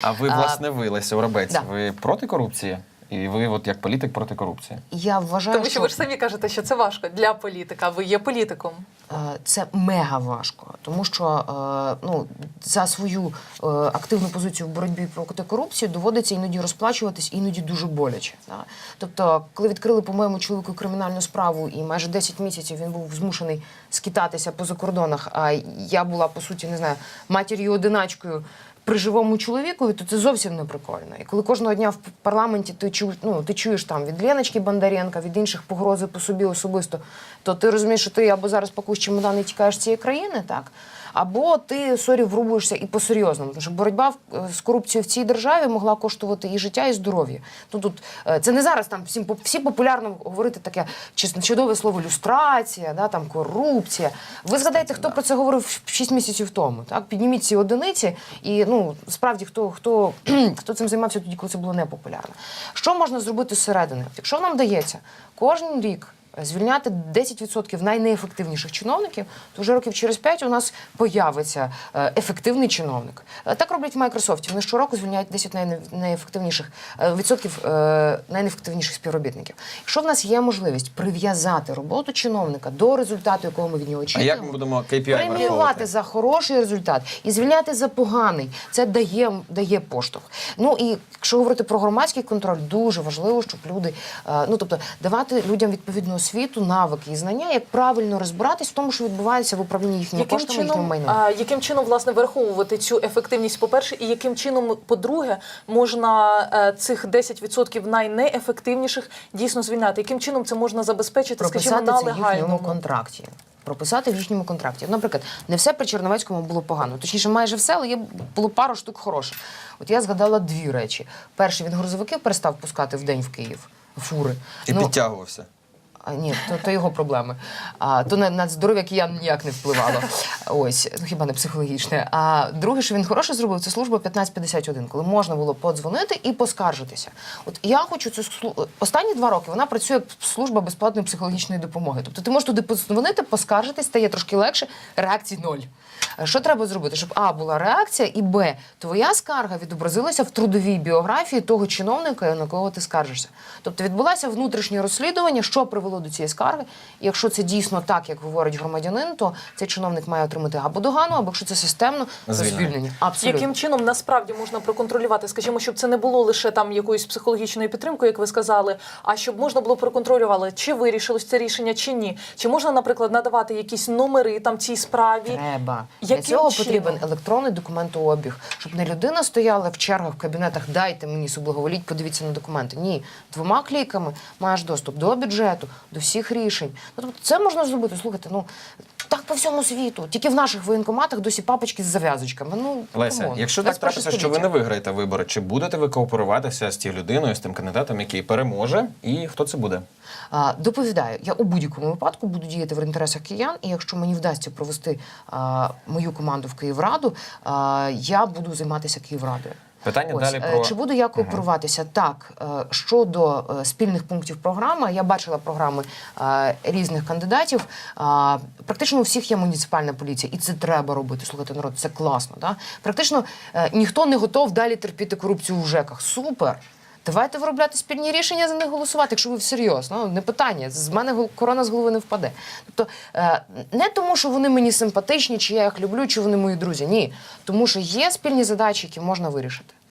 А ви, власне, ви, Леся Воробець, да. ви проти корупції? І ви, от як політик, проти корупції? Я вважаю, Тому що ви ж самі кажете, що це важко для політика. Ви є політиком. Е, Це мега важко, тому що е, ну за свою е, активну позицію в боротьбі проти корупції доводиться іноді розплачуватись, іноді дуже боляче. Тобто, коли відкрили по моєму чоловіку кримінальну справу, і майже 10 місяців він був змушений скитатися по закордонах, а я була по суті не знаю матір'ю одиначкою. При живому чоловікові, то це зовсім не прикольно. І коли кожного дня в парламенті ти чу, ну ти чуєш там від Леночки Бондаренка, від інших погрози по собі особисто, то ти розумієш, що ти або зараз пакуєш чемодан і тікаєш цієї країни, так або ти сорі врубуєшся і по-серйозному. Тому що боротьба е, з корупцією в цій державі могла коштувати і життя, і здоров'я. Ну тут е, це не зараз там всім всі популярно говорити таке чудове слово люстрація, да там корупція. Ви згадайте, хто про це говорив 6 місяців тому. Так підніміть ці одиниці, і ну справді хто хто, хто цим займався тоді, коли це було непопулярно. Що можна зробити зсередини? Якщо нам дається кожен рік. Звільняти 10% найнеефективніших чиновників, то вже років через 5 у нас появиться е, ефективний чиновник. Е, Так роблять в Майкрософті. Вони щороку звільняють 10 найне- найефективніших е, відсотків найнеефективніших співробітників. Якщо в нас є можливість прив'язати роботу чиновника до результату, якого ми від нього А як ми будемо KPI преміювати за хороший результат і звільняти за поганий, це дає, дає поштовх. Ну і якщо говорити про громадський контроль, дуже важливо, щоб люди, ну тобто, давати людям відповідну освіту, навики і знання, як правильно розбиратись в тому, що відбувається в управлінні їхніми Яким коштами, їхнім майном. а, яким чином власне вираховувати цю ефективність, по-перше, і яким чином, по-друге, можна е, цих 10% найнеефективніших дійсно звільняти? Яким чином це можна забезпечити, скажімо, на це в їхньому легальному? контракті. Прописати в їхньому контракті. Наприклад, не все при Черновецькому було погано. Точніше, майже все, але є було пару штук хороших. От я згадала дві речі: перше, він грузовики перестав пускати в день в Київ. Фури. І Ну, підтягувався. Ні, то, то його проблеми. А, то на, на здоров'я киян ніяк не впливало. Ось, ну хіба не психологічне. А друге, що він хороше зробив, це служба 1551, коли можна було подзвонити і поскаржитися. От я хочу цю слу- останні два роки вона працює як служба безплатної психологічної допомоги. Тобто ти можеш туди подзвонити, поскаржитись, стає трошки легше, реакції ноль. Що треба зробити, щоб А була реакція, і Б, твоя скарга відобразилася в трудовій біографії того чиновника, на кого ти скаржишся. Тобто відбулося внутрішнє розслідування, що привело до цієї скарги. І якщо це дійсно так, як говорить громадянин, то цей чиновник має отримати або догану, або якщо це системно, то Звільнення. Абсолютно. Яким чином насправді можна проконтролювати, скажімо, щоб це не було лише там якоюсь психологічною підтримкою, як ви сказали, а щоб можна було проконтролювати, чи вирішилось це рішення, чи ні? Чи можна, наприклад, надавати якісь номери там цій справі? Треба. Для цього чином? потрібен електронний документообіг, щоб не людина стояла в чергах в кабінетах, дайте мені соблаговоліть, подивіться на документи. Ні, двома кліками маєш доступ до бюджету, до всіх рішень. Ну, тобто це можна зробити. Слухайте, ну так по всьому світу. Тільки в наших воєнкоматах досі папочки з зав'язочками. Ну Леся, камон. якщо так 21 трапиться, що ви не виграєте вибори, чи будете ви кооперуватися з тією людиною, з тим кандидатом, який переможе, і хто це буде? А, Доповідаю, я у будь-якому випадку буду діяти в інтересах киян, і якщо мені вдасться провести а, мою команду в Київраду, а, я буду займатися Київрадою. Питання Ось, далі е, про чи буду я кооперуватися? Так е, щодо е, спільних пунктів програми, я бачила програми різних кандидатів. Практично у всіх є муніципальна поліція, і це треба робити. Слухайте, народ, це класно. Да? Практично ніхто не готов далі терпіти корупцію в ЖЕКах. Супер! Давайте виробляти спільні рішення за них голосувати, якщо ви всерйоз. Ну не питання. З мене корона з голови не впаде. Тобто е, не тому, що вони мені симпатичні, чи я їх люблю, чи вони мої друзі. Ні, тому що є спільні задачі, які можна вирішити.